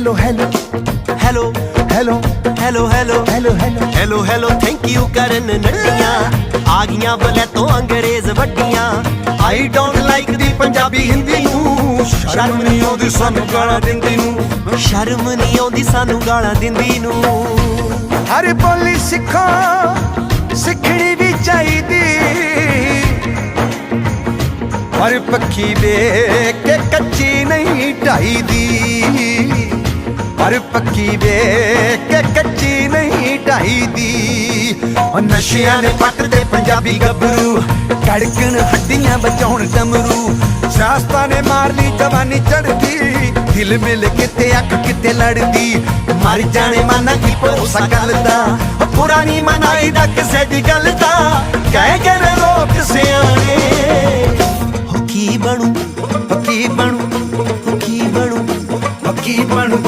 Hello hello hello hello hello hello hello hello hello hello thank you ਕਰਨ ਨੱਟੀਆਂ ਆ ਗਈਆਂ ਬਲੇ ਤੋਂ ਅੰਗਰੇਜ਼ ਵੱਡੀਆਂ I don't like the Punjabi Hindi ਨੂੰ ਸ਼ਰਮ ਨਹੀਂ ਆਉਂਦੀ ਸਾਨੂੰ ਗਾਲਾਂ ਦਿੰਦੀ ਨੂੰ ਸ਼ਰਮ ਨਹੀਂ ਆਉਂਦੀ ਸਾਨੂੰ ਗਾਲਾਂ ਦਿੰਦੀ ਨੂੰ ਹਰ ਬੋਲੀ ਸਿੱਖੋ ਸਿੱਖਣੀ ਵੀ ਚਾਹੀਦੀ ਪਰ ਪੱਖੀ ਵੇਖ ਕੇ ਕੱਚੀ ਨਹੀਂ ਢਾਈਦੀ ਪਰ ਪੱਖੀ ਵੇਖ ਕੇ ਕੱਚੀ ਨਹੀਂ ਢਾਈਦੀ ਉਹ ਨਸ਼ਿਆਂ ਨੇ ਪੱਟ ਪੰਜਾਬੀ ਗੱਭਰੂ, ਕੜਕਣ ਹੱਡੀਆਂ ਬਚਾਉਣ ਡਮਰੂ ਸਿਆਸਤਾਂ ਨੇ ਮਾਰ ਲਈ ਜਵਾਨੀ ਚੜਦੀ ਦਿਲ ਮਿਲ ਕਿਤੇ ਅੱਖ ਕਿਤੇ ਲੜਦੀ। ਮਰ ਜਾਣੇ ਮਾਨਾ ਕੀ ਭਰੋਸਾ ਗੱਲ ਦਾ ਉਹ ਪੁਰਾਣੀ ਮਨਾਈ ਦਾ ਕਿਸੇ ਦੀ ਗੱਲ ਦਾ। ਕਹਿ ਕੇ ਲੋਕ ਸਿਆਣੇ ਹੋ ਕੀ ਬਣੂ, ਉਹ ਬਣੂ ਹੋ ਕੀ ਬਣੂ, ਉਹ ਬਣੂ?